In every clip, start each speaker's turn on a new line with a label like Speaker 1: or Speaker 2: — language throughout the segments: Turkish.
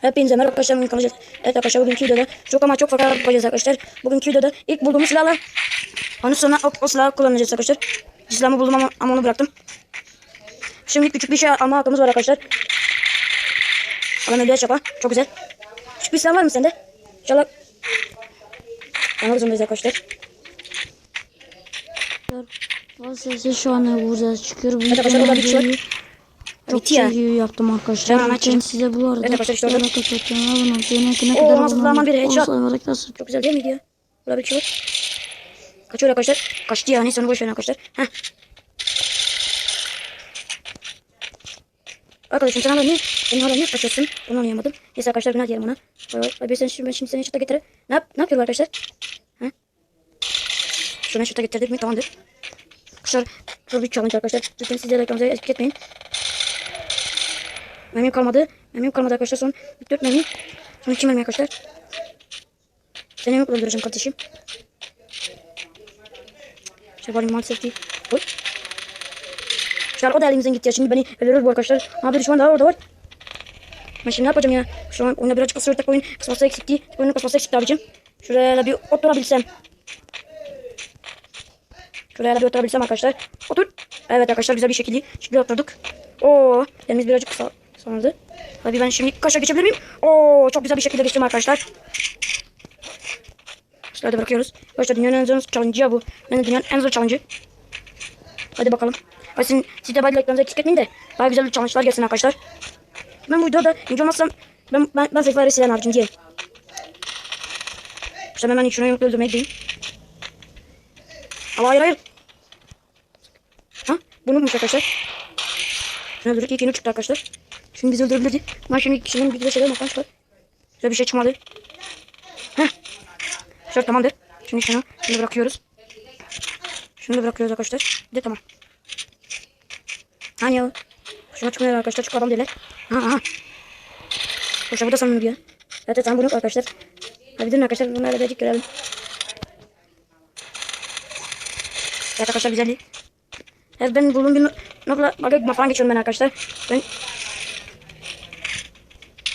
Speaker 1: Hepinize merhaba arkadaşlar. Bugün kalacağız. Evet arkadaşlar bugünkü videoda çok ama çok fakat yapacağız arkadaşlar. Bugünkü videoda ilk bulduğumuz silahla onun sonra o, o silahı kullanacağız arkadaşlar. Silahımı buldum ama, ama onu bıraktım. Şimdi küçük bir şey alma hakkımız var arkadaşlar. Alan ödüyor çapa. Çok güzel. Küçük bir silah var mı sende? İnşallah. Almak zorundayız arkadaşlar.
Speaker 2: Vasiyesi şu an burada çıkıyor.
Speaker 1: Evet arkadaşlar, o da bir şey.
Speaker 2: Çok
Speaker 1: Bitti ya.
Speaker 2: iyi yaptım arkadaşlar.
Speaker 1: Tamam,
Speaker 2: Ben
Speaker 1: açacağım.
Speaker 2: size bu arada
Speaker 1: Evet arkadaşlar,
Speaker 2: yana kapatıyorum. Abone olmayı, ne
Speaker 1: Oo,
Speaker 2: kadar
Speaker 1: nasıl zaman biri headshot.
Speaker 2: olursa
Speaker 1: Çok güzel değil miydi ya? Burada bir var. Kaçıyor arkadaşlar. Kaçtı ya. Neyse onu boş verin arkadaşlar. Heh. Arkadaşım sen hala niye? Benim hala niye kaçıyorsun? Bunu anlayamadım. Neyse arkadaşlar günah diyelim ona. Vay. Vay, ben seni, ben şimdi seni şuta getirip. Ne, yap, ne yapıyor arkadaşlar? He? Şuna şuta getirdik mi? Tamamdır. Arkadaşlar bu bir challenge arkadaşlar. Lütfen siz de like'larınızı eksik etmeyin. Memim kalmadı. Memim kalmadı arkadaşlar. Son 4 memim. Son 2 memim arkadaşlar. Seni mi öldüreceğim kardeşim? Şevval'in maalesef değil. Oy. Şu an o da elimizden gitti ya. Şimdi beni öldürür bu arkadaşlar. Ha bir düşman daha orada var. Ben şimdi ne yapacağım ya? Şu an oyuna birazcık kasıyor. Tek oyun kısması eksikti. Tek oyunun kısması eksikti abicim. Şuraya da bir oturabilsem. Şuraya da bir oturabilsem arkadaşlar. Otur. Evet arkadaşlar güzel bir şekilde. Şimdi oturduk. Oo, elimiz birazcık kısa sanırdı. Tabii ben şimdi kaşa geçebilir miyim? Oo, çok güzel bir şekilde geçtim arkadaşlar. Hadi bırakıyoruz. Arkadaşlar dünyanın en zor challenge'ı bu. Ben de dünyanın en zor challenge'ı. Hadi bakalım. Hadi sizin, siz de body like'larınızı eksik etmeyin de. Daha güzel challenge'lar gelsin arkadaşlar. Ben bu videoda ince olmazsam ben, ben, ben Zeki Silen abicim diyeyim. İşte hemen şunu yumrukla öldürmeye gideyim. Ama hayır hayır. Ha? Bunu unutmuş arkadaşlar. Şunu öldürdük. İlk yeni çıktı arkadaşlar. Şimdi bizi öldürebilirdi. Ama şimdi kişinin bir güzel şeyler yapmak var. Güzel bir şey çıkmadı. Heh. Şöyle tamamdır. Şimdi şunu, şunu bırakıyoruz. Şunu da bırakıyoruz arkadaşlar. Bir de tamam. Hani o? Şuna çıkmıyor arkadaşlar. Çık adam derler. Ha ha. Boşa bu da sanmıyor ya. Evet tamam bunu arkadaşlar. Hadi durun arkadaşlar. Bunları birazcık görelim. Evet arkadaşlar güzeldi. Evet ben bulduğum bir nokta bagaj falan geçiyorum ben arkadaşlar. Ben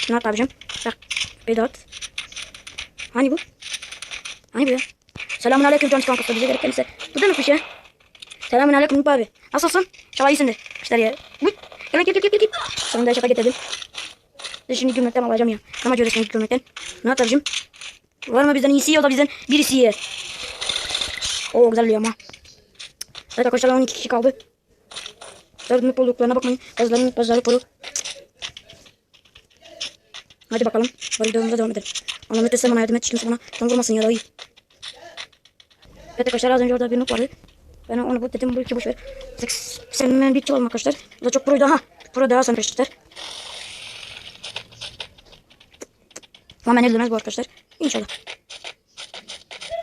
Speaker 1: ne yap abicim? Bak. Vedat. Hani bu? Hani bu ya? Selamun aleyküm Can kankası bize gerek gelirse. Bu da mı ya? Selamun aleyküm Nup abi. Nasılsın? İnşallah iyisindir. İşler ya. Uy. Gel gel gel gel gel. Sonunda şaka getirdim. Size şimdi gülmekten alacağım ya. Ama göresiniz gülmekten. Ne yapacağım? Var mı bizden iyisi ya da bizden birisi iyi. Oo güzel diyor ama. Evet arkadaşlar 12 kişi kaldı. Dört olduklarına bakmayın. Bazılarının bazıları kuru. Hadi bakalım. Videomuza devam edelim. Allah'ım ötesi bana yardım et. Kimse bana tam vurmasın ya da iyi. Evet arkadaşlar az önce orada bir noob vardı. Ben onu bu dedim bu iki boş ver. Senin bir alma arkadaşlar. Bu da çok proydu ha. Pro daha sonra arkadaşlar. Ama ben öldürmez bu arkadaşlar. İnşallah.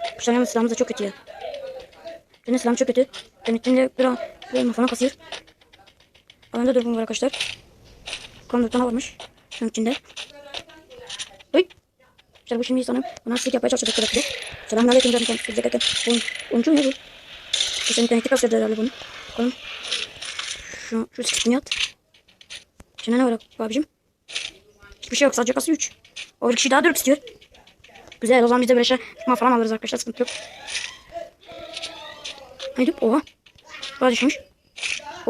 Speaker 1: Arkadaşlar yalnız silahımız da çok kötü ya. Benim silahım çok kötü. Benim içimde bir an bir falan kasıyor. Alanda durum var arkadaşlar. Tane varmış. Şunun içinde. Uy. İşte bu şimdi sanırım bana sık yapmaya çalışacak arkadaşlar. Selamun aleyküm canım kendisi diyecek. Oyun, oyuncu ne bu? Bu senin interneti kasıyordu herhalde bunu. Bakalım. Şu, şu sıkıntını at. Şimdi ne var abicim? Hiçbir şey yok sadece kası 3. O bir kişi daha 4 istiyor. Güzel o zaman biz de böyle şey tutma falan alırız arkadaşlar sıkıntı yok. Haydi oha. Burada düşmüş.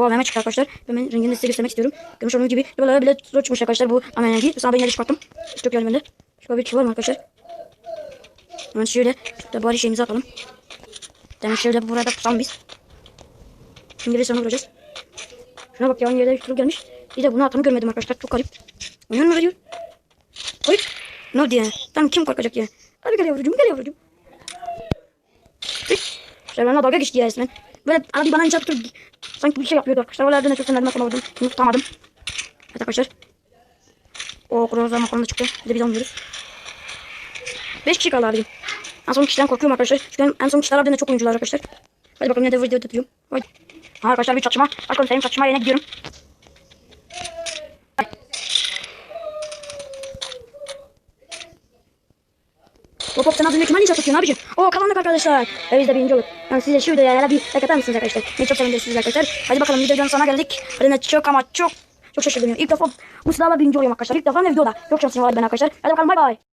Speaker 1: Oha hemen çıktı arkadaşlar. Hemen rengini size göstermek istiyorum. Görmüş olduğunuz gibi böyle bile zor çıkmış arkadaşlar bu hemen rengi. Ben yine çıkarttım. Çok güzel bende. Şöyle bir mı arkadaşlar? Hemen şöyle şurada bari şeyimizi atalım. Hemen şöyle burada tutalım biz. Şimdi bir sonra vuracağız. Şuna bak ya yerde bir tur gelmiş. Bir de bunu atanı görmedim arkadaşlar. Çok garip. Oyun mu veriyor? Oy. Ne oldu ya? Tam kim korkacak ya? Hadi gel yavrucuğum gel yavrucuğum. İşte bana dalga geçti ya resmen. Böyle abi bana çarptı. Sanki bir şey yapıyordu arkadaşlar. Öyle ardına çok sinirlendim atamadım. Bunu tutamadım. Evet arkadaşlar. O kurozlar makarna çıktı. Bir de biz almıyoruz. 5 kişi kaldı abicim. En son kişiden korkuyorum arkadaşlar. Çünkü en son kişiler ardında çok oyuncular arkadaşlar. Hadi bakalım ne de video tutuyorum. Hadi. Ha, arkadaşlar bir çatışma. Başkomiserim çatışma yerine gidiyorum. Hop hop sen az önceki maniçe tutuyorsun abicim. Oo kazandık arkadaşlar. Ve biz de birinci olduk. Yani size şu videoya bir like atar mısınız arkadaşlar? Beni çok sevindirsiniz arkadaşlar. Hadi bakalım videonun sonuna geldik. Hadi çok ama çok Çok şaşırdım. İlk defa bu silahla birinci oluyorum arkadaşlar. İlk defa ne videoda. Çok şanslıyım vallahi ben arkadaşlar. Hadi bakalım bay bay.